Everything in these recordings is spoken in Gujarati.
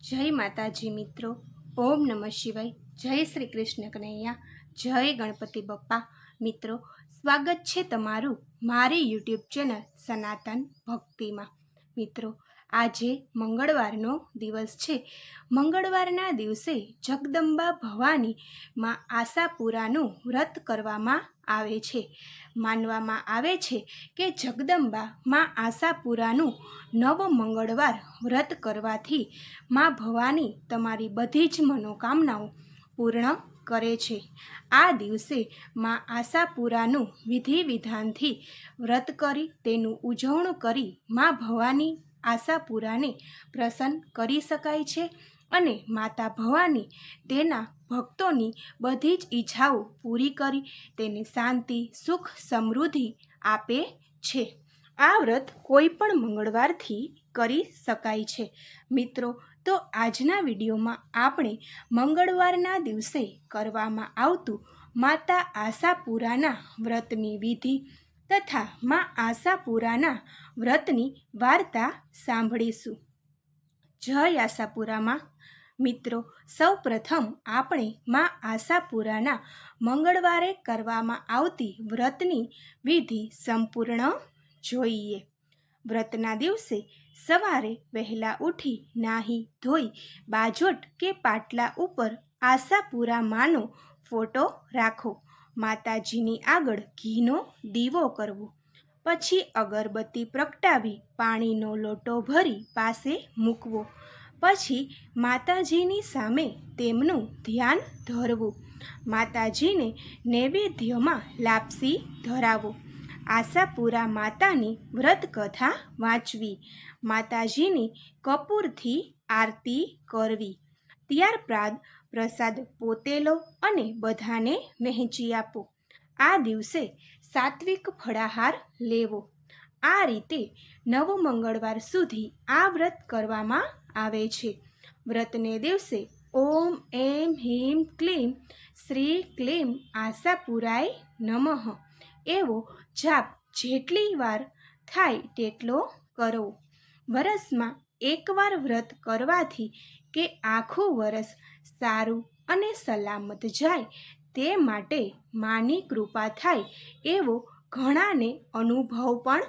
જય માતાજી મિત્રો. ઓમ નમઃ શિવાય. જય શ્રી કૃષ્ણ કનૈયા. જય ગણપતિ બપ્પા. મિત્રો, સ્વાગત છે તમારું મારી યુટ્યુબ ચેનલ સનાતન ભક્તિમાં. મિત્રો આજે મંગળવારનો દિવસ છે. મંગળવારના દિવસે જગદંબા ભવાની માં આશાપુરાનું વ્રત કરવામાં આવે છે. માનવામાં આવે છે કે જગદંબા માં આશાપુરાનું નવ મંગળવાર વ્રત કરવાથી માં ભવાની તમારી બધી જ મનોકામનાઓ પૂર્ણ કરે છે. આ દિવસે માં આશાપુરાનું વિધિ વિધાનથી વ્રત કરી તેનું ઉજવણું કરી માં ભવાની આશાપુરાને પ્રસન્ન કરી શકાય છે અને માતા ભવાની તેના ભક્તોની બધી જ ઈચ્છાઓ પૂરી કરી તેને શાંતિ, સુખ, સમૃદ્ધિ આપે છે. આ વ્રત કોઈ પણ મંગળવારથી કરી શકાય છે. મિત્રો, તો આજના વિડીયોમાં આપણે મંગળવારના દિવસે કરવામાં આવતું માતા આશાપુરાના વ્રતની વિધિ તથા મા આશાપુરાના વ્રતની વાર્તા સાંભળીશું. જય આશાપુરામાં. મિત્રો સૌ પ્રથમ આપણે મા આશાપુરાના મંગળવારે કરવામાં આવતી વ્રતની વિધિ સંપૂર્ણ જોઈએ. વ્રતના દિવસે સવારે વહેલા ઉઠી નાહી ધોઈ બાજોટ કે પાટલા ઉપર આશાપુરા માનો ફોટો રાખો. માતાજીની આગળ ઘીનો દીવો કરવો. પછી અગરબત્તી પ્રગટાવી પાણીનો લોટો ભરી પાસે મૂકવો. પછી માતાજીની સામે તેમનું ધ્યાન ધરવું. માતાજીને નૈવેદ્યમાં લાપસી ધરાવો. આશાપુરા માતાની વ્રત કથા વાંચવી. માતાજીની કપૂરથી આરતી કરવી. ત્યારબાદ પ્રસાદ પોતે લો અને બધાને વહેંચી આપો. આ દિવસે સાત્વિક ફળાહાર લેવો. આ રીતે નવ મંગળવાર સુધી આ વ્રત કરવામાં આવે છે. વ્રતને દિવસે ઓમ, એમ, હીમ, ક્લીમ, શ્રી ક્લીમ, આશાપુરાય નમઃ એવો જાપ જેટલી વાર થાય તેટલો કરો. વરસમાં એકવાર વ્રત કરવાથી કે આખું વરસ સારું અને સલામત જાય, તે માટે માની કૃપા થાય એવો ઘણાને અનુભવ પણ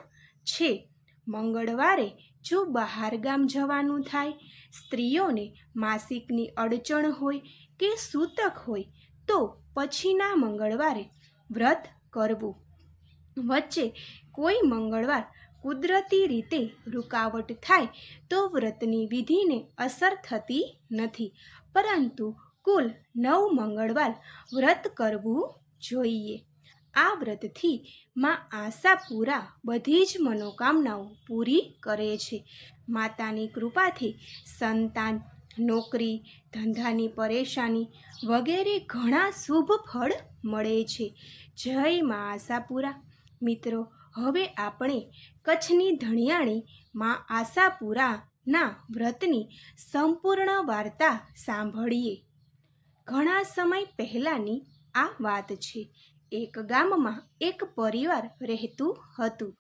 છે. મંગળવારે જો બહાર ગામ જવાનું થાય, સ્ત્રીઓને માસિકની અડચણ હોય કે સૂતક હોય, તો પછીના મંગળવારે વ્રત કરવું. વચ્ચે કોઈ મંગળવાર કુદરતી રીતે રૂકાવટ થાય તો વ્રતની વિધિને અસર થતી નથી. પરંતુ કુલ નવ મંગળવાર વ્રત કરવું જોઈએ. આ વ્રતથી માં આશાપુરા બધી જ મનોકામનાઓ પૂરી કરે છે. માતાની કૃપાથી સંતાન, નોકરી, ધંધાની પરેશાની વગેરે ઘણા શુભ ફળ મળે છે. જય મા આશાપુરા મિત્રો હવે આપણે કચ્છની ધણિયાણી માં આશાપુરાના વ્રતની સંપૂર્ણ વાર્તા સાંભળીએ. ઘણા સમય પહેલાંની આ વાત છે. એક ગામમાં એક પરિવાર રહેતું હતું.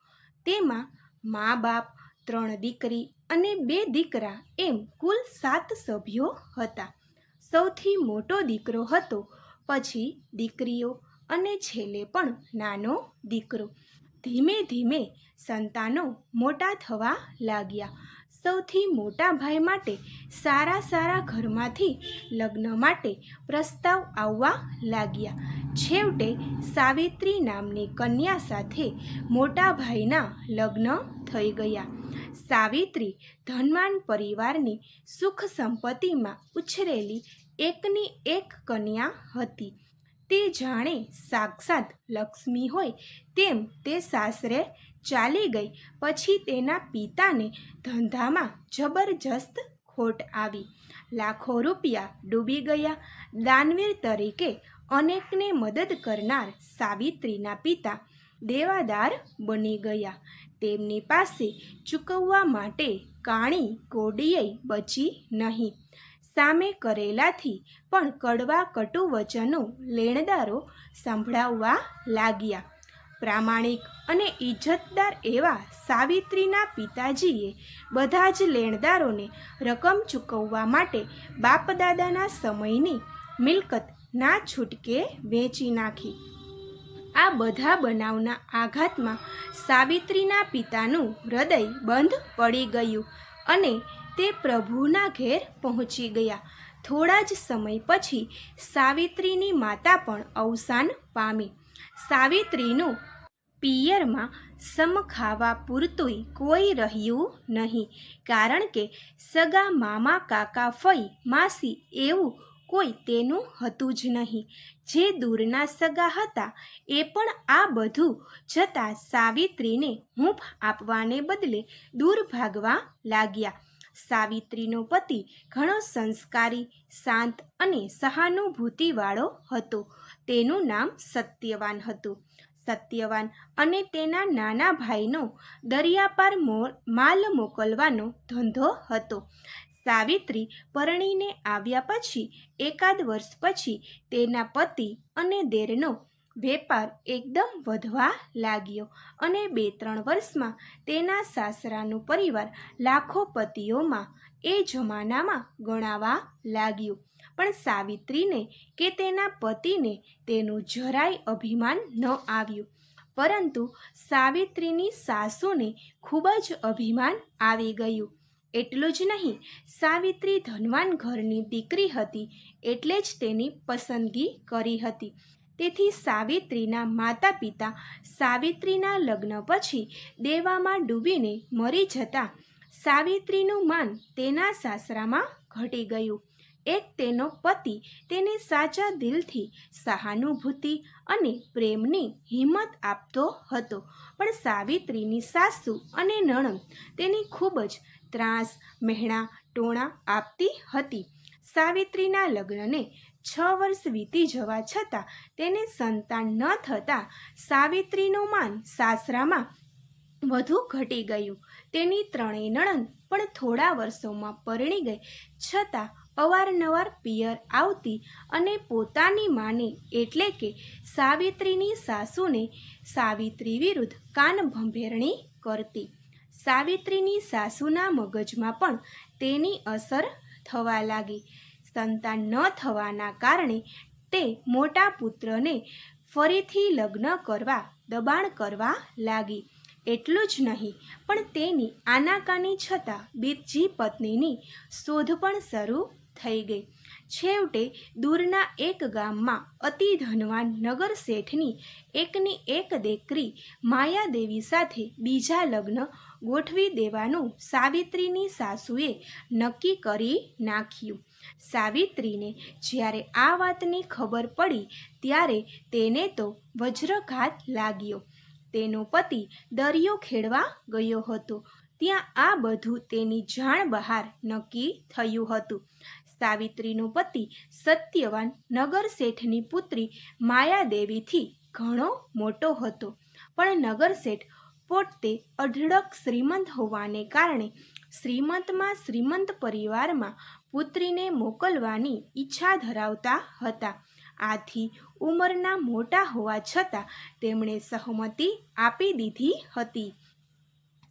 તેમાં મા બાપ, ત્રણ દીકરી અને બે દીકરા એમ કુલ સાત સભ્યો હતા. સૌથી મોટો દીકરો હતો. પછી દીકરીઓ અને છેલ્લે પણ નાનો દીકરો. ધીમે ધીમે સંતાનો મોટા થવા લાગ્યા. સૌથી મોટા ભાઈ માટે સારા સારા ઘરમાંથી લગ્ન માટે પ્રસ્તાવ આવવા લાગ્યા. છેવટે સાવિત્રી નામની કન્યા સાથે મોટા ભાઈના લગ્ન થઈ ગયા. સાવિત્રી ધનવાન પરિવારની સુખ સંપત્તિમાં ઉછરેલી એકની એક કન્યા હતી. તે જાણે સાક્ષાત લક્ષ્મી હોય તેમ તે સાસરે ચાલી ગઈ. પછી તેના પિતાને ધંધામાં જબરજસ્ત ખોટ આવી. લાખો રૂપિયા ડૂબી ગયા. દાનવીર તરીકે અનેકને મદદ કરનાર સાવિત્રીના પિતા દેવાદાર બની ગયા. તેમની પાસે ચૂકવવા માટે કાણી કોડીએ બચી નહીં. સામે કરેલાથી પણ કડવા કટુ વચનો લેણદારો સંભળાવવા લાગ્યા. પ્રામાણિક અને ઇજ્જતદાર એવા સાવિત્રીના પિતાજીએ બધા જ લેણદારોને રકમ ચૂકવવા માટે બાપદાદાના સમયની મિલકત ના છૂટકે વેચી નાખી. આ બધા બનાવના આઘાતમાં સાવિત્રીના પિતાનું હૃદય બંધ પડી ગયું અને તે પ્રભુના ઘેર પહોંચી ગયા. થોડા જ સમય પછી સાવિત્રીની માતા પણ અવસાન પામી. સાવિત્રીનું પિયરમાં સમ ખાવા પૂરતુંય કોઈ રહ્યું નહીં, કારણ કે સગા મામા કાકા ફઈ માસી એવું કોઈ તેનું હતું જ નહીં. જે દૂરના સગા હતા એ પણ આ બધું જતાં સાવિત્રીને હૂંફ આપવાને બદલે દૂર ભાગવા લાગ્યા. સાવિત્રીનો પતિ ઘણો સંસ્કારી, શાંત અને સહાનુભૂતિવાળો હતો. તેનું નામ સત્યવાન હતું. સત્યવાન અને તેના નાના ભાઈનો દરિયાપાર મો- માલ મોકલવાનો ધંધો હતો. સાવિત્રી પરણીને આવ્યા પછી, એકાદ વર્ષ પછી તેના પતિ અને દેરનો વેપાર એકદમ વધવા લાગ્યો અને બે ત્રણ વર્ષમાં તેના સાસરાનું પરિવાર લાખોપતિઓમાં એ જમાનામાં ગણાવા લાગ્યું. પણ સાવિત્રીને કે તેના પતિને તેનું જરાય અભિમાન ન આવ્યું. પરંતુ સાવિત્રીની સાસુને ખૂબ જ અભિમાન આવી ગયું. એટલું જ નહીં, સાવિત્રી ધનવાન ઘરની દીકરી હતી એટલે જ તેની પસંદગી કરી હતી. તેથી સાવિત્રીના માતા પિતા સાવિત્રીના લગ્ન પછી દેવામાં ડૂબીને મરી જતા સાવિત્રીનું માન તેના સાસરામાં ઘટી ગયું. એક તેનો પતિ તેને સાચા દિલથી સહાનુભૂતિ અને પ્રેમની હિંમત આપતો હતો. પણ સાવિત્રીની સાસુ અને નણંદ તેની ખૂબ જ ત્રાસ, મહેણા, ટોણા આપતી હતી. સાવિત્રીના લગ્નને છ વર્ષ વીતી જવા છતાં તેને સંતાન ન થતાં સાવિત્રીનું માન સાસરામાં વધુ ઘટી ગયું. તેની ત્રણેય નણંદ પણ થોડા વર્ષોમાં પરણી ગઈ. છતાં અવારનવાર પિયર આવતી અને પોતાની માને એટલે કે સાવિત્રીની સાસુને સાવિત્રી વિરુદ્ધ કાન ભંભેરણી કરતી. સાવિત્રીની સાસુના મગજમાં પણ તેની અસર થવા લાગી. સંતાન ન થવાના કારણે તે મોટા પુત્રને ફરીથી લગ્ન કરવા, દબાણ કરવા લાગી. એટલું જ નહીં, પણ તેની આનાકાની છતાં બીજી પત્નીની શોધ પણ શરૂ થઈ ગઈ. છેવટે દૂરના એક ગામમાં અતિ ધનવાન નગર શેઠની એકની એક દીકરી માયાદેવી સાથે બીજા લગ્ન ગોઠવી દેવાનું સાવિત્રીની સાસુએ નક્કી કરી નાખ્યું. સાવિત્રીને જ્યારે આ વાતની ખબર પડી, ત્યારે તેને તો વજ્રઘાત લાગ્યો. તેનો પતિ દરિયો ખેડવા ગયો હતો. ત્યાં આ બધું તેની જાણ બહાર નક્કી થયું હતું. સાવિત્રીનો પતિ સત્યવાન નગર શેઠની પુત્રી માયાદેવીથી ઘણો મોટો હતો. પણ નગર શેઠ પોતે અઢળક શ્રીમંત હોવાને કારણે શ્રીમંતમાં શ્રીમંત પરિવારમાં પુત્રીને મોકલવાની ઈચ્છા ધરાવતા હતા. આથી ઉંમરના મોટા હોવા છતાં તેમણે સહમતિ આપી દીધી હતી.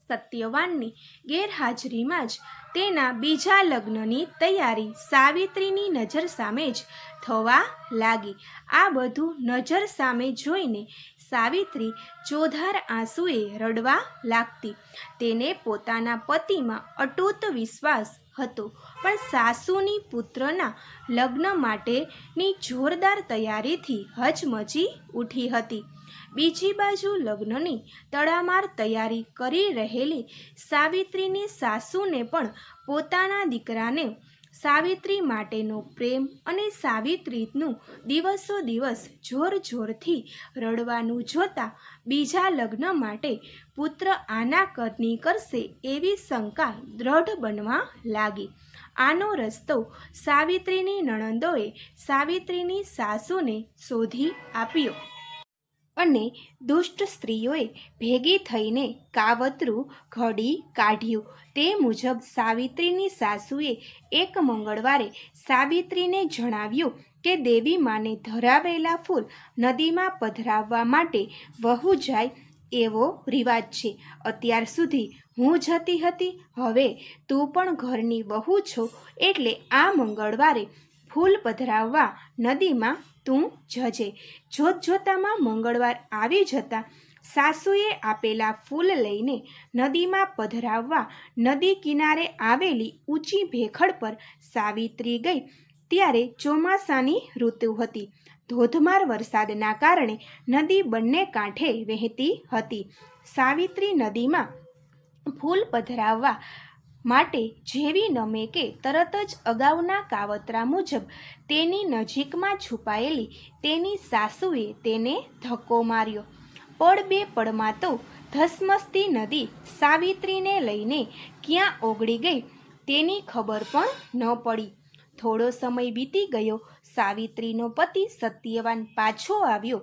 સત્યવાનની ગેરહાજરીમાં જ તેના બીજા લગ્નની તૈયારી સાવિત્રીની નજર સામે જ થવા લાગી. આ બધું નજર સામે જોઈને સાવિત્રી ચોધાર આંસુએ રડવા લાગતી. તેને પોતાના પતિમાં અટૂટ વિશ્વાસ હતો. પણ સાસુની પુત્રના લગ્ન માટેની જોરદાર તૈયારીથી હચમચી ઉઠી હતી. બીજી બાજુ લગ્નની તડામાર તૈયારી કરી રહેલી સાવિત્રીની સાસુને પણ પોતાના દીકરાને સાવિત્રી માટેનો પ્રેમ અને સાવિત્રીનું દિવસો દિવસ જોર જોરથી રડવાનું જોતા બીજા લગ્ન માટે પુત્ર આના કરની કરશે એવી શંકા દ્રઢ બનવા લાગી. આનો રસ્તો સાવિત્રીની નણંદોએ સાવિત્રીની સાસુને શોધી આપ્યો. અને દુષ્ટ સ્ત્રીઓએ ભેગી થઈને કાવતરું ઘડી કાઢ્યું. તે મુજબ સાવિત્રીની સાસુએ એક મંગળવારે સાવિત્રીને જણાવ્યું કે દેવી માને ધરાવેલા ફૂલ નદીમાં પધરાવવા માટે વહુ જાય એવો રિવાજ છે. અત્યાર સુધી હું જતી હતી, હવે તું પણ ઘરની વહુ છો એટલે આ મંગળવારે ફૂલ પધરાવવા નદીમાં તું જજે. જોત જોતામાં મંગળવાર આવી જતા સાસુએ આપેલા ફૂલ લઈને નદીમાં પધરાવવા નદી કિનારે આવેલી ઊંચી ભેખડ પર સાવિત્રી ગઈ. ત્યારે ચોમાસાની ઋતુ હતી. ધોધમાર વરસાદના કારણે નદી બંને કાંઠે વહેતી હતી. સાવિત્રી નદીમાં ફૂલ પધરાવવા માટે જેવી નમે કે તરત જ અગાઉના કાવતરા મુજબ તેની નજીકમાં છુપાયેલી તેની સાસુએ તેને ધક્કો માર્યો. પળ બે પળમાં તો ધસમસતી નદી સાવિત્રીને લઈને ક્યાં ઓગળી ગઈ તેની ખબર પણ ન પડી. થોડો સમય વીતી ગયો, સાવિત્રીનો પતિ સત્યવાન પાછો આવ્યો.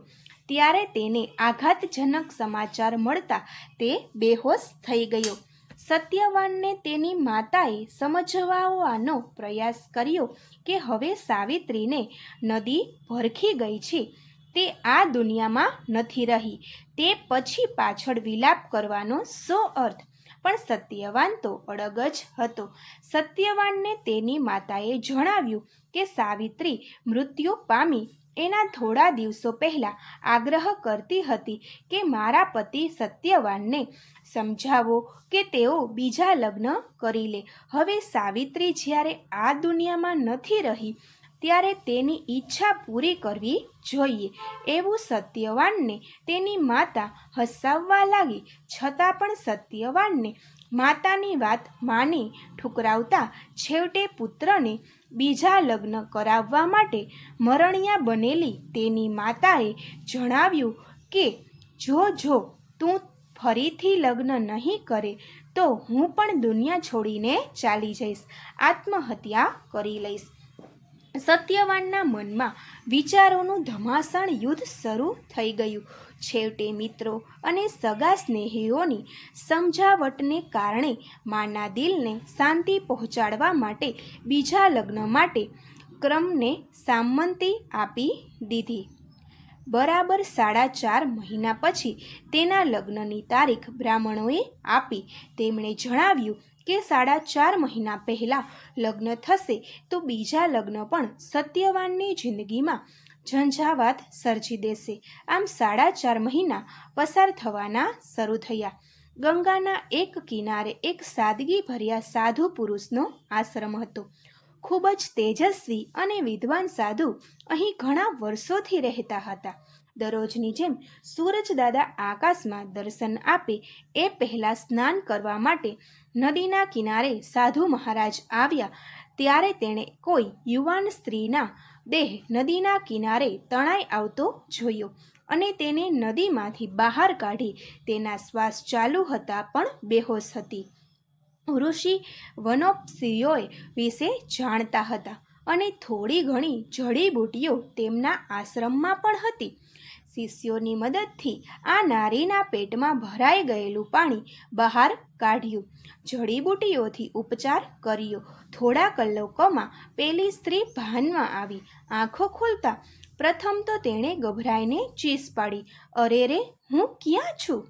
ત્યારે તેને આઘાતજનક સમાચાર મળતા તે બેહોશ થઈ ગયો. સત્યવાનને તેની માતાએ સમજવાનો પ્રયાસ કર્યો કે હવે સાવિત્રીને નદી ભરખી ગઈ છે. તે આ દુનિયામાં નથી રહી. તે પછી પાછળ વિલાપ કરવાનો સો અર્થ. પણ સત્યવાન તો અડગ જ હતો. સત્યવાનને તેની માતાએ જણાવ્યું કે સાવિત્રી મૃત્યુ પામી એના થોડા દિવસો પહેલાં આગ્રહ કરતી હતી કે મારા પતિ સત્યવાનને સમજાવો કે તેઓ બીજા લગ્ન કરી લે. હવે સાવિત્રી જ્યારે આ દુનિયામાં નથી રહી, ત્યારે તેની ઈચ્છા પૂરી કરવી જોઈએ. એવું સત્યવાનને તેની માતા હસાવવા લાગી. છતાં પણ સત્યવાનને માતાની વાત માની ઠુકરાવતા છેવટે પુત્રને બીજા લગ્ન કરાવવા માટે મરણિયા બનેલી તેની માતાએ જણાવ્યું કે, જો જો, તું ફરીથી લગ્ન નહીં કરે, તો હું પણ દુનિયા છોડીને ચાલી જઈશ, આત્મહત્યા કરી લઈશ. સત્યવાનના મનમાં વિચારોનું ધમાસણ યુદ્ધ શરૂ થઈ ગયું. છેવટે મિત્રો અને સગા સ્નેહીઓની સમજાવટને કારણે માના દિલને શાંતિ પહોંચાડવા માટે બીજા લગ્ન માટે ક્રમને સામંતી આપી દીધી. બરાબર સાડા ચાર મહિના પછી તેના લગ્નની તારીખ બ્રાહ્મણોએ આપી. તેમણે જણાવ્યું કે સાડા ચાર મહિના પહેલાં લગ્ન થશે તો બીજા લગ્ન પણ સત્યવાનની જિંદગીમાં ઝંઝાવાત સર્જી દેશે. આમ સાડા ચાર મહિના પસાર થવાના શરૂ થયા. ગંગાના એક કિનારે એક સાદગી ભર્યા સાધુ પુરુષનો આશ્રમ હતો. ખૂબ જ તેજસ્વી અને વિદ્વાન સાધુ અહીં ઘણા વર્ષોથી રહેતા હતા. દરરોજની જેમ સૂરજદાદા આકાશમાં દર્શન આપે એ પહેલાં સ્નાન કરવા માટે નદીના કિનારે સાધુ મહારાજ આવ્યા. ત્યારે તેણે કોઈ યુવાન સ્ત્રીના દેહ નદીના કિનારે તણાઈ આવતો જોયો અને તેને નદીમાંથી બહાર કાઢી તેના શ્વાસ ચાલુ હતા પણ બેહોશ હતી. ઋષિ વનોપસીઓએ વિશે જાણતા હતા અને થોડી ઘણી જડીબૂટીઓ તેમના આશ્રમમાં પણ હતી. શિષ્યોની મદદથી આ નારીના પેટમાં ભરાઈ ગયેલું પાણી બહાર કાઢ્યું. જડીબૂટીઓથી ઉપચાર કર્યો. થોડા કલાકોમાં પેલી સ્ત્રી ભાનમાં આવી. આંખો ખોલતા પ્રથમ તો તેણે ગભરાઈને ચીસ પાડી. અરે રે, હું ક્યાં છું?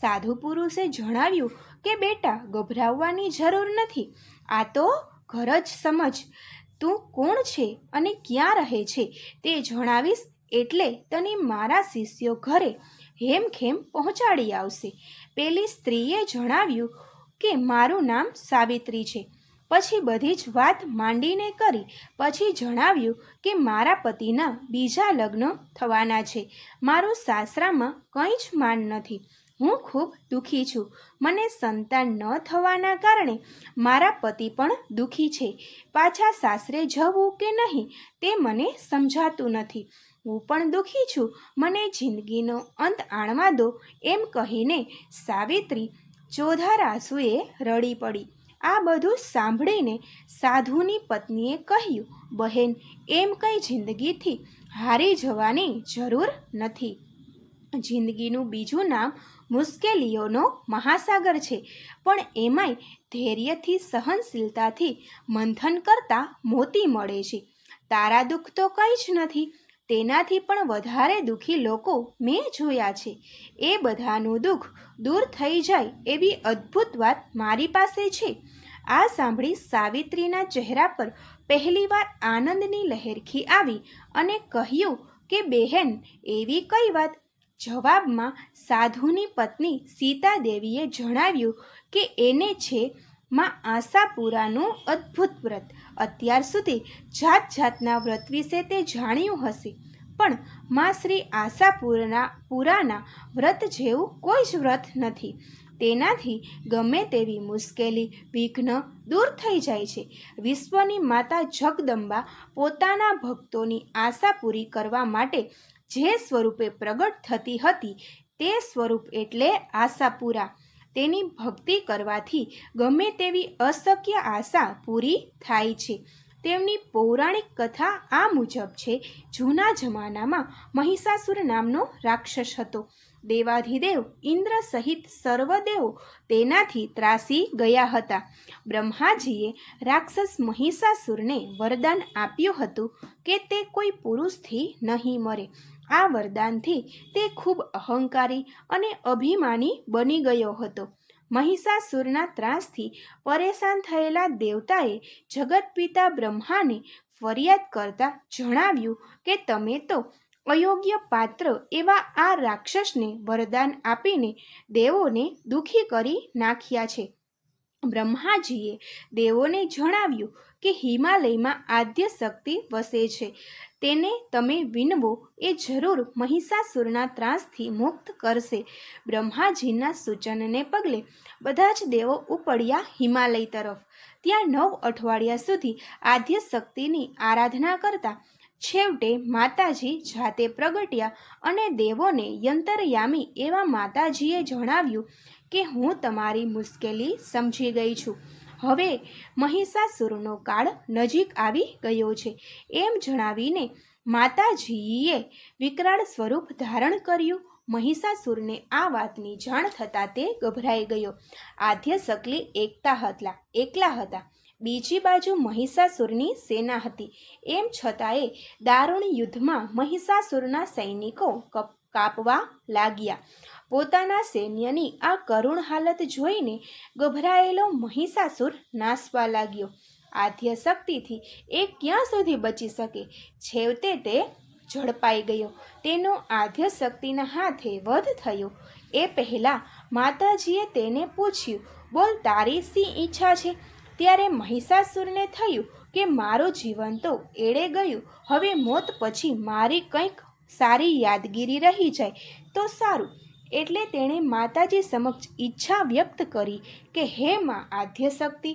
સાધુ પુરુષે જણાવ્યું કે, બેટા, ગભરાવવાની જરૂર નથી. આ તો ઘર જ સમજ. તું કોણ છે અને ક્યાં રહે છે તે જણાવીશ એટલે તને મારા શિષ્યો ઘરે હેમખેમ પહોંચાડી આવશે. પેલી સ્ત્રીએ જણાવ્યું કે, મારું નામ સાવિત્રી છે. પછી બધી જ વાત માંડીને કરી. પછી જણાવ્યું કે, મારા પતિના બીજા લગ્ન થવાના છે. મારું સાસરામાં કંઈ જ માન નથી. હું ખૂબ દુઃખી છું. મને સંતાન ન થવાના કારણે મારા પતિ પણ દુઃખી છે. પાછા સાસરે જવું કે નહીં તે મને સમજાતું નથી. હું પણ દુઃખી છું. મને જિંદગીનો અંત આણવા દો. એમ કહીને સાવિત્રી ચોધાર આંસુએ રડી પડી. આ બધું સાંભળીને સાધુની પત્નીએ કહ્યું, બહેન, એમ કંઈ જિંદગીથી હારી જવાની જરૂર નથી. જિંદગીનું બીજું નામ મુશ્કેલીઓનો મહાસાગર છે. પણ એમાંય ધૈર્યથી, સહનશીલતાથી મંથન કરતાં મોતી મળે છે. તારા દુઃખ તો કંઈ જ નથી. તેનાથી પણ વધારે દુઃખી લોકો મેં જોયા છે. એ બધાનું દુઃખ દૂર થઈ જાય એવી અદ્ભુત વાત મારી પાસે છે. આ સાંભળી સાવિત્રીના ચહેરા પર પહેલીવાર આનંદની લહેરખી આવી અને કહ્યું કે, બહેન, એવી કઈ વાત? જવાબમાં સાધુની પત્ની સીતાદેવીએ જણાવ્યું કે, એને છે માં આશાપુરાનું અદ્ભુત વ્રત. અત્યાર સુધી જાત જાતના વ્રત વિશે તે જાણ્યું હશે. પણ માં શ્રી આશાપુરના, પુરાના વ્રત જેવું કોઈ જ વ્રત નથી. તેનાથી ગમે તેવી મુશ્કેલી, વિઘ્ન દૂર થઈ જાય છે. વિશ્વની માતા જગદંબા પોતાના ભક્તોની આશા પૂરી કરવા માટે જે સ્વરૂપે પ્રગટ થતી હતી તે સ્વરૂપ એટલે આશાપુરા. તેની ભક્તિ કરવાથી ગમે તેવી અશક્ય આશા પૂરી થાય છે. તેમની પૌરાણિક કથા આ મુજબ છે. જૂના જમાનામાં મહિષાસુર નામનો રાક્ષસ હતો. દેવાધિદેવ ઇન્દ્ર સહિત સર્વદેવો તેનાથી ત્રાસી ગયા હતા. બ્રહ્માજીએ રાક્ષસ મહિષાસુરને વરદાન આપ્યું હતું કે તે કોઈ પુરુષથી નહીં મરે. આ વરદાનથી તે ખૂબ અહંકારી અને અભિમાની બની ગયો હતો. મહિષાસુરના ત્રાસથી પરેશાન થયેલા દેવતાએ જગતપિતા બ્રહ્માને ફરિયાદ કરતા જણાવ્યું કે, તમે તો અયોગ્ય પાત્ર એવા આ રાક્ષસને વરદાન આપીને દેવોને દુઃખી કરી નાખ્યા છે. બ્રહ્માજીએ દેવોને જણાવ્યું કે હિમાલયમાં આદ્ય શક્તિ વસે છે. તેને તમે વિનવો એ જરૂર મહિષાસુરના ત્રાસથી મુક્ત કરશે. બ્રહ્માજીના સૂચનને પગલે બધા જ દેવો ઉપડ્યા હિમાલય તરફ. ત્યાં નવ અઠવાડિયા સુધી આદ્ય શક્તિની આરાધના કરતા છેવટે માતાજી જાતે પ્રગટ્યા અને દેવોને યંતરયામી એવા માતાજીએ જણાવ્યું કે હું તમારી મુશ્કેલી સમજી ગઈ છું. હવે મહિષાસુરનો કાળ નજીક આવી ગયો છે. એમ જણાવીને માતાજીએ વિકરાળ સ્વરૂપ ધારણ કર્યું. મહિષાસુરને આ વાતની જાણ થતાં તે ગભરાઈ ગયો. આદ્ય સકલી એકતા હતા એકલા હતા. બીજી બાજુ મહિષાસુરની સેના હતી. એમ છતાંય દારૂણ યુદ્ધમાં મહિષાસુરના સૈનિકો કપ, કાપવા લાગ્યા. પોતાના સૈન્યની આ કરુણ હાલત જોઈને ગભરાયેલો મહિષાસુર નાસવા લાગ્યો. આધ્ય શક્તિથી એ ક્યાં સુધી બચી શકે? છેવટે તે ઝડપાઈ ગયો. તેનો આદ્ય શક્તિના હાથે વધ થયો. એ પહેલાં માતાજીએ તેને પૂછ્યું, બોલ, તારી શી ઈચ્છા છે? ત્યારે મહિષાસુરને થયું કે, મારું જીવન તો એળે ગયું. હવે મોત પછી મારી કંઈક સારી યાદગીરી રહી જાય તો સારું. એટલે તેણે માતાજી સમક્ષ ઈચ્છા વ્યક્ત કરી કે, હે માં આદ્ય શક્તિ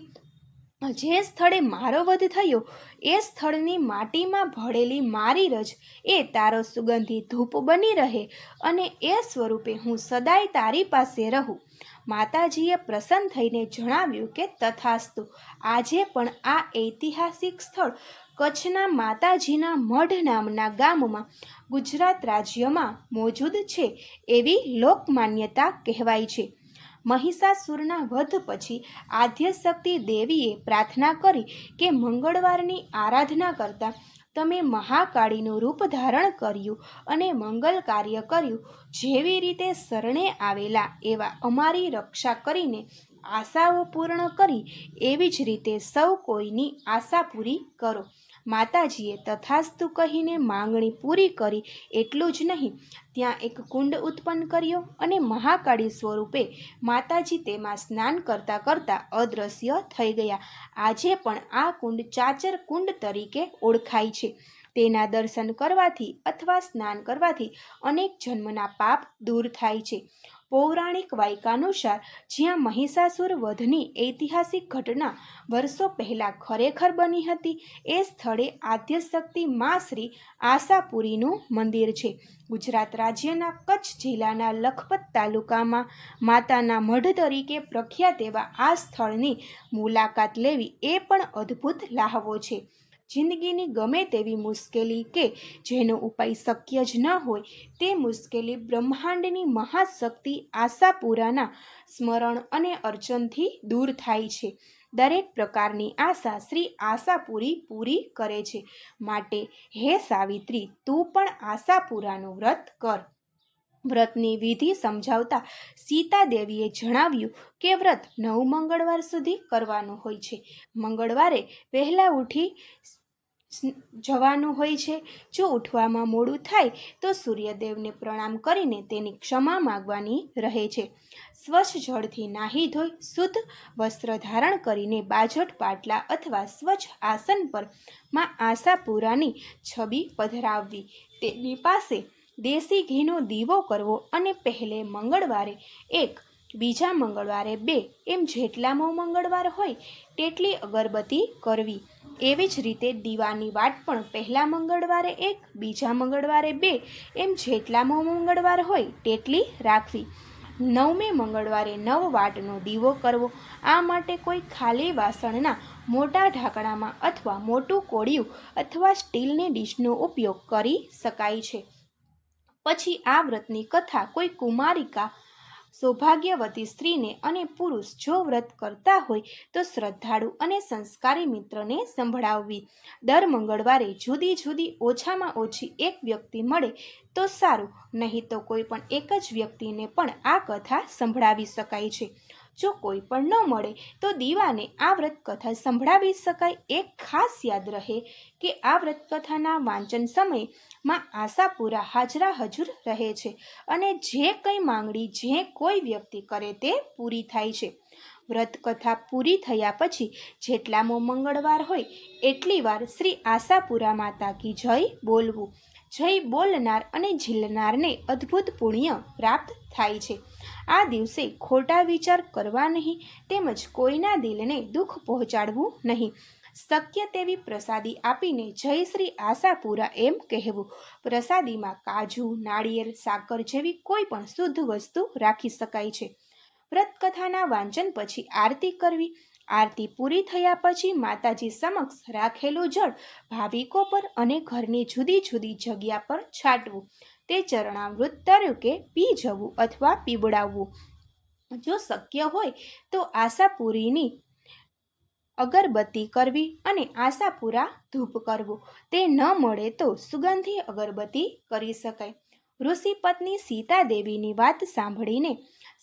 જે સ્થળે મારો વધ થયો, એ સ્થળની માટીમાં ભળેલી મારી રજ એ તારો સુગંધી ધૂપ બની રહે અને એ સ્વરૂપે હું સદાય તારી પાસે રહું. માતાજીએ પ્રસન્ન થઈને જણાવ્યું કે તથાસ્તુ, આજે પણ આ ઐતિહાસિક સ્થળ કચ્છના માતાજીના મઢ નામના ગામમાં ગુજરાત રાજ્યમાં મોજૂદ છે એવી લોકમાન્યતા કહેવાય છે. મહિષાસુરના વધ પછી આદ્યશક્તિ દેવીએ પ્રાર્થના કરી કે મંગળવારની આરાધના કરતાં તમે મહાકાળીનું રૂપ ધારણ કર્યું અને મંગલ કાર્ય કર્યું. જેવી રીતે શરણે આવેલા એવા અમારી રક્ષા કરીને આશાઓ પૂર્ણ કરી, એવી જ રીતે સૌ કોઈની આશા પૂરી કરો. માતાજીએ તથાસ્તુ કહીને માંગણી પૂરી કરી, એટલું જ નહીં, ત્યાં એક કુંડ ઉત્પન્ન કર્યો અને મહાકાળી સ્વરૂપે માતાજી તેમાં સ્નાન કરતાં કરતાં અદૃશ્ય થઈ ગયા. આજે પણ આ કુંડ ચાચર કુંડ તરીકે ઓળખાય છે. તેના દર્શન કરવાથી અથવા સ્નાન કરવાથી અનેક જન્મના પાપ દૂર થાય છે. પૌરાણિક વાયકાનુસાર જ્યાં મહિષાસુર વધની ઐતિહાસિક ઘટના વર્ષો પહેલાં ખરેખર બની હતી, એ સ્થળે આદ્યશક્તિ મા શ્રી આશાપુરીનું મંદિર છે. ગુજરાત રાજ્યના કચ્છ જિલ્લાના લખપત તાલુકામાં માતાના મઢ તરીકે પ્રખ્યાત એવા આ સ્થળની મુલાકાત લેવી એ પણ અદ્ભુત લાહવો છે. જિંદગીની ગમે તેવી મુશ્કેલી કે જેનો ઉપાય શક્ય જ ન હોય, તે મુશ્કેલી બ્રહ્માંડની મહાશક્તિ આશાપુરાના સ્મરણ અને અર્ચનથી દૂર થાય છે. દરેક પ્રકારની આશા શ્રી આશાપુરી પૂરી કરે છે. માટે, હે સાવિત્રી, તું પણ આશાપુરાનું વ્રત કર. વ્રતની વિધિ સમજાવતા સીતા દેવીએ જણાવ્યું કે વ્રત નવ મંગળવાર સુધી કરવાનું હોય છે. મંગળવારે વહેલા ઉઠી જવાનું હોય છે. જો ઉઠવામાં મોડું થાય, તો સૂર્યદેવને પ્રણામ કરીને તેની ક્ષમા માગવાની રહે છે. સ્વચ્છ જળથી નાહી ધોઈ, શુદ્ધ વસ્ત્ર ધારણ કરીને બાજટ પાટલા અથવા સ્વચ્છ આસન પરમાં આશાપુરાની છબી પધરાવવી. તેની પાસે દેશી ઘીનો દીવો કરવો અને પહેલે મંગળવારે એક, બીજા મંગળવારે બે, એમ જેટલામાં મંગળવાર હોય, તેટલી અગરબત્તી કરવી. એવી જ રીતે દીવાની વાટ પણ પહેલા મંગળવારે એક, બીજા મંગળવારે બે, એમ જેટલામાં મંગળવાર હોય તેટલી રાખવી. નવમે મંગળવારે નવ વાટનો દીવો કરવો. આ માટે કોઈ ખાલી વાસણના મોટા ઢાંકણામાં અથવા મોટું કોળિયું અથવા સ્ટીલની ડીશનો ઉપયોગ કરી શકાય છે. પછી આ વ્રતની કથા કોઈ કુમારિકા સૌભાગ્યવતી સ્ત્રીને અને પુરુષ જો વ્રત કરતા હોય, તો શ્રદ્ધાળુ અને સંસ્કારી મિત્રને સંભળાવવી. દર મંગળવારે જુદી જુદી ઓછામાં ઓછી એક વ્યક્તિ મળે તો સારું, નહીં તો કોઈ પણ એક જ વ્યક્તિને પણ આ કથા સંભળાવી શકાય છે. જો કોઈ પણ ન મળે, તો દીવાને આ વ્રત કથા સંભળાવી શકાય. એક ખાસ યાદ રહે કે આ વ્રત કથાના વાંચન સમયે માં આશાપુરા હાજરા હજુર રહે છે અને જે કંઈ માંગણી જે કોઈ વ્યક્તિ કરે તે પૂરી થાય છે. વ્રત કથા પૂરી થયા પછી જેટલામો મંગળવાર હોય એટલી વાર શ્રી આશાપુરા માતા કી જય બોલવું. જય બોલનાર અને ઝીલનારને અદ્ભુત પુણ્ય પ્રાપ્ત થાય છે. આ દિવસે ખોટા વિચાર કરવા નહીં તેમજ કોઈના દિલને દુઃખ પહોંચાડવું નહીં. શક્ય તેવી પ્રસાદી આપીને જય શ્રી આશાપુરા એમ કહેવું. પ્રસાદીમાં કાજુ, નાળિયેર, સાકર જેવી કોઈ પણ શુદ્ધ વસ્તુ રાખી શકાય છે. વ્રતકથાના વાંચન પછી આરતી કરવી. આરતી પૂરી થયા પછી માતાજી સમક્ષ રાખેલું જળ ભાવિકો પર અને ઘરની જુદી જુદી જગ્યા પર છાંટવું. તે ચરણામૃત તરીકે પી જવું અથવા પીવડાવવું. જો શક્ય હોય તો આશાપુરીની અગરબત્તી કરવી અને આશાપુરા ધૂપ કરવું. તે ન મળે તો સુગંધી અગરબત્તી કરી શકાય. ઋષિ પત્ની સીતા દેવીની વાત સાંભળીને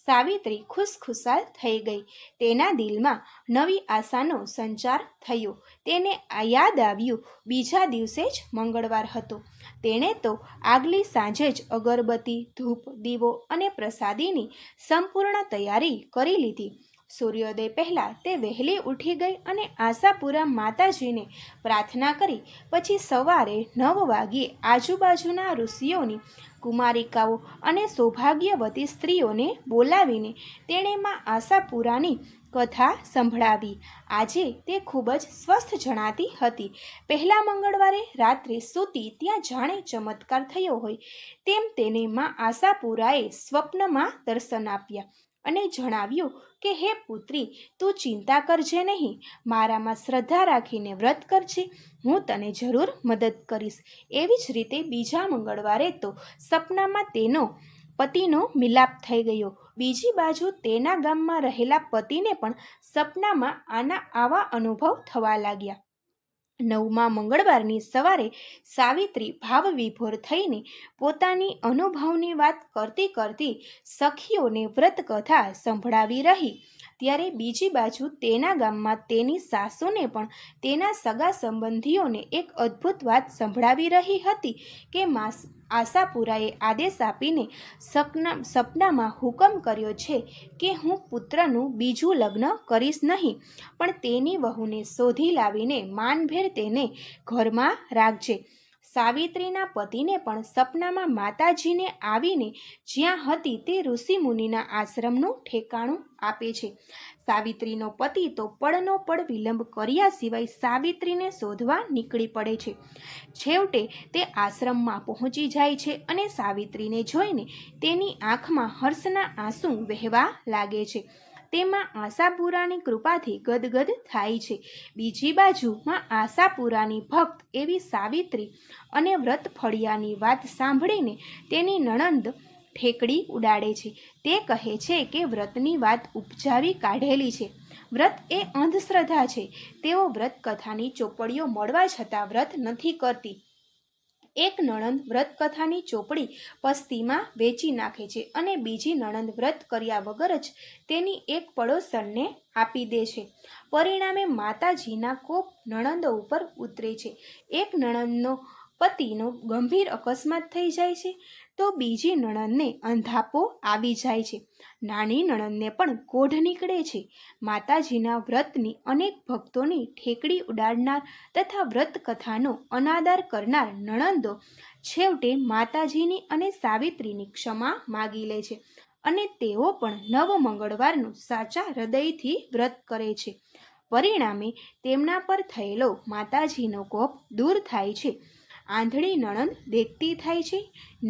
સાવિત્રી ખુશખુશાલ થઈ ગઈ. તેના દિલમાં નવી આશાનો સંચાર થયો. તેને યાદ આવ્યું બીજા દિવસે જ મંગળવાર હતો. તેણે તો આગલી સાંજે જ અગરબત્તી, ધૂપ, દીવો અને પ્રસાદીની સંપૂર્ણ તૈયારી કરી લીધી. સૂર્યોદય પહેલાં તે વહેલી ઉઠી ગઈ અને આશાપુરા માતાજીને પ્રાર્થના કરી. પછી સવારે નવ વાગ્યે આજુબાજુના ઋષિઓની કુમારિકાઓ અને સૌભાગ્યવતી સ્ત્રીઓને બોલાવીને તેણે માં આશાપુરાની કથા સંભળાવી. આજે તે ખૂબ જ સ્વસ્થ જણાતી હતી. પહેલા મંગળવારે રાત્રે સૂતી ત્યાં જાણે ચમત્કાર થયો હોય તેમ તેને માં આશાપુરાએ સ્વપ્નમાં દર્શન આપ્યા અને જણાવ્યું કે, હે પુત્રી, તું ચિંતા કરજે નહીં. મારામાં શ્રદ્ધા રાખીને વ્રત કરજે. હું તને જરૂર મદદ કરીશ. એવી જ રીતે બીજા મંગળવારે તો સપનામાં તેનો પતિનો મિલાપ થઈ ગયો. બીજી બાજુ તેના ગામમાં રહેલા પતિને પણ સપનામાં આના આવા અનુભવ થવા લાગ્યા. નવમા મંગળવારની સવારે સાવિત્રી ભાવવિભોર થઈને પોતાની અનુભવની વાત કરતી કરતી સખીઓને વ્રત કથા સંભળાવી રહી. ત્યારે બીજી બાજુ તેના ગામમાં તેની સાસુને પણ તેના સગા સંબંધીઓને એક અદ્ભુત વાત સંભળાવી રહી હતી કે માસ આશાપુરાએ આદેશ આપીને સપના, સપનામાં હુકમ કર્યો છે કે હું પુત્રનું બીજું લગ્ન કરીશ નહીં, પણ તેની વહુને શોધી લાવીને માનભેર તેને ઘરમાં રાખજે. સાવિત્રીના પતિને પણ સપનામાં માતાજીને આવીને જ્યાં હતી તે ઋષિમુનિના આશ્રમનું ઠેકાણું આપે છે. સાવિત્રીનો પતિ તો પળનો પળ વિલંબ કર્યા સિવાય સાવિત્રીને શોધવા નીકળી પડે છે. છેવટે તે આશ્રમમાં પહોંચી જાય છે અને સાવિત્રીને જોઈને તેની આંખમાં હર્ષના આંસુ વહેવા લાગે છે. તેમાં આશાપુરાની કૃપાથી ગદગદ થાય છે. બીજી બાજુમાં આશાપુરાની ભક્ત એવી સાવિત્રી અને વ્રત ફળિયાની વાત સાંભળીને તેની નણંદ ઠેકડી ઉડાડે છે. તે કહે છે કે વ્રતની વાત ઉપજાવી કાઢેલી છે. વ્રત એ અંધશ્રદ્ધા છે. તેઓ વ્રત કથાની ચોપડીઓ મળવા છતાં વ્રત નથી કરતી. એક નણંદ વ્રતકથાની ચોપડી પસ્તીમાં વેચી નાખે છે અને બીજી નણંદ વ્રત કર્યા વગર જ તેની એક પડોસરને આપી દે છે. પરિણામે માતાજીના કોપ નણંદો ઉપર ઉતરે છે. એક નણંદનો પતિનો ગંભીર અકસ્માત થઈ જાય છે, તો બીજી નણંદને અંધાપો આવી જાય છે. નાની નણંદને પણ કોઢ નીકળે છે. માતાજીના વ્રતની અનેક ભક્તોની ઠેકડી ઉડાડનાર તથા વ્રત કથાનો અનાદર કરનાર નણંદો છેવટે માતાજીની અને સાવિત્રીની ક્ષમા માગી લે છે અને તેઓ પણ નવ મંગળવારનું સાચા હૃદયથી વ્રત કરે છે. પરિણામે તેમના પર થયેલો માતાજીનો કોપ દૂર થાય છે. આંધળી નણંદ દેખતી થાય છે,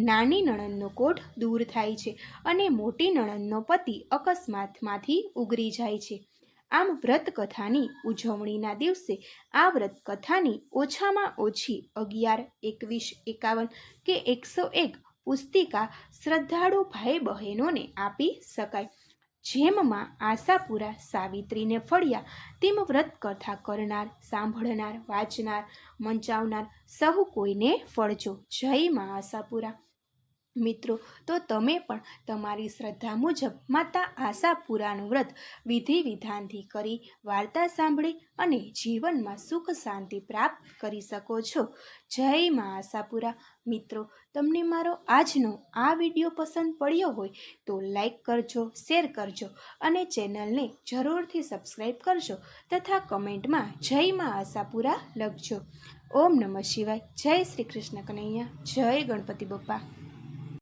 નાની નણંદનો કોઢ દૂર થાય છે અને મોટી નણંદનો પતિ અકસ્માતમાંથી ઉગરી જાય છે. આમ વ્રત કથાની ઉજવણીના દિવસે આ વ્રત કથાની ઓછામાં ઓછી અગિયાર, એકવીસ, એકાવન કે એકસો એક પુસ્તિકા શ્રદ્ધાળુ ભાઈ બહેનોને આપી શકાય. જેમમાં આશાપુરા, સાવિત્રીને ફળ્યા, તેમ વ્રત કથા કરનાર, સાંભળનાર, વાંચનાર, મંચાવનાર સહુ કોઈને ફળજો. જય મા આશાપુરા. મિત્રો, તો તમે પણ તમારી શ્રદ્ધા મુજબ માતા આશાપુરાનું વ્રત વિધિ વિધાનથી કરી વાર્તા સાંભળી અને જીવનમાં સુખ શાંતિ પ્રાપ્ત કરી શકો છો. જય મા આશાપુરા. મિત્રો, તમને મારો આજનો આ વીડિયો પસંદ પડ્યો હોય તો લાઈક કરજો, શેર કરજો અને ચેનલને જરૂરથી સબસ્ક્રાઈબ કરજો તથા કમેન્ટમાં જય મા આશાપુરા લખજો. ઓમ નમઃ શિવાય. જય શ્રી કૃષ્ણ કનૈયા. જય ગણપતિ બપ્પા